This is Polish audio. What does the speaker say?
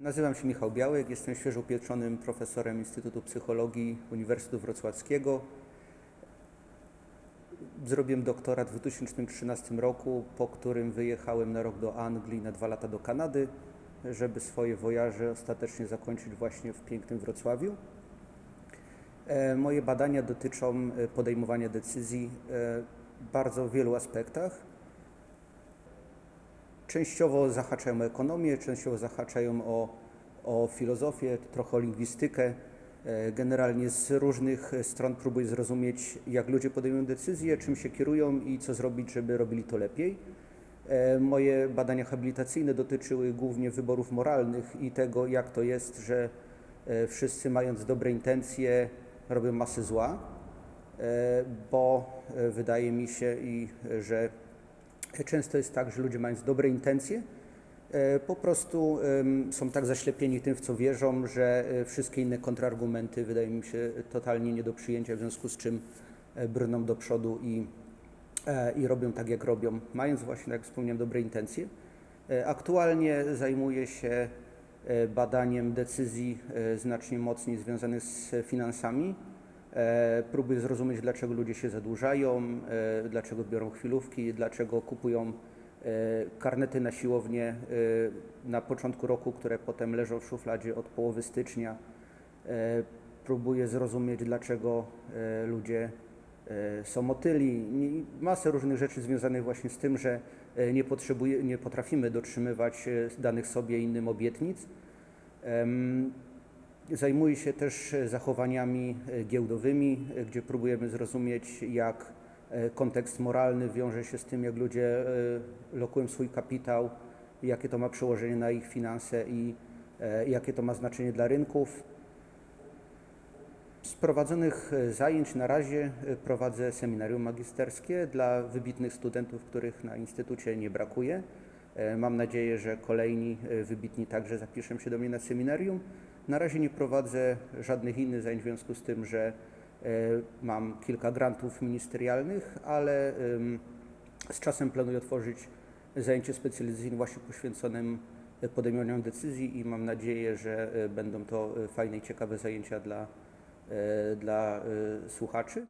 Nazywam się Michał Białek, jestem świeżo upieczonym profesorem Instytutu Psychologii Uniwersytetu Wrocławskiego. Zrobiłem doktorat w 2013 roku, po którym wyjechałem na rok do Anglii, na dwa lata do Kanady, żeby swoje wojaże ostatecznie zakończyć właśnie w pięknym Wrocławiu. E, Moje badania dotyczą e, podejmowania decyzji e, w bardzo wielu aspektach. Częściowo zahaczają o ekonomię, częściowo zahaczają o, o filozofię, trochę o lingwistykę. E, Generalnie z różnych stron próbuję zrozumieć, jak ludzie podejmują decyzje, czym się kierują i co zrobić, żeby robili to lepiej. E, Moje badania habilitacyjne dotyczyły głównie wyborów moralnych i tego, jak to jest, że e, wszyscy mając dobre intencje robią masę zła, bo wydaje mi się, i, że często jest tak, że ludzie mając dobre intencje, e, po prostu są tak zaślepieni tym, w co wierzą, że e, wszystkie inne kontrargumenty wydają mi się totalnie nie do przyjęcia, w związku z czym e, brną do przodu i, i robią tak, jak robią, mając właśnie, tak jak wspomniałem, dobre intencje. Aktualnie zajmuję się badaniem decyzji znacznie mocniej związanych z finansami. E, Próbuję zrozumieć, dlaczego ludzie się zadłużają, e, dlaczego biorą chwilówki, dlaczego kupują e, karnety na siłownię na początku roku, które potem leżą w szufladzie od połowy stycznia. Próbuję zrozumieć, dlaczego ludzie są otyli. Nie- Masę różnych rzeczy związanych właśnie z tym, że nie, nie potrafimy dotrzymywać danych sobie innym obietnic. Zajmuję się też e, zachowaniami e, giełdowymi, e, gdzie próbujemy zrozumieć, jak kontekst moralny wiąże się z tym, jak ludzie lokują swój kapitał, jakie to ma przełożenie na ich finanse i jakie to ma znaczenie dla rynków. Z prowadzonych zajęć na razie prowadzę seminarium magisterskie dla wybitnych studentów, których na Instytucie nie brakuje. Mam nadzieję, że kolejni wybitni także zapiszą się do mnie na seminarium. Na razie nie prowadzę żadnych innych zajęć w związku z tym, że e, mam kilka grantów ministerialnych, ale z czasem planuję otworzyć zajęcie specjalizacyjne właśnie poświęconym podejmowaniu decyzji i mam nadzieję, że e, będą to e, fajne i ciekawe zajęcia dla, dla słuchaczy.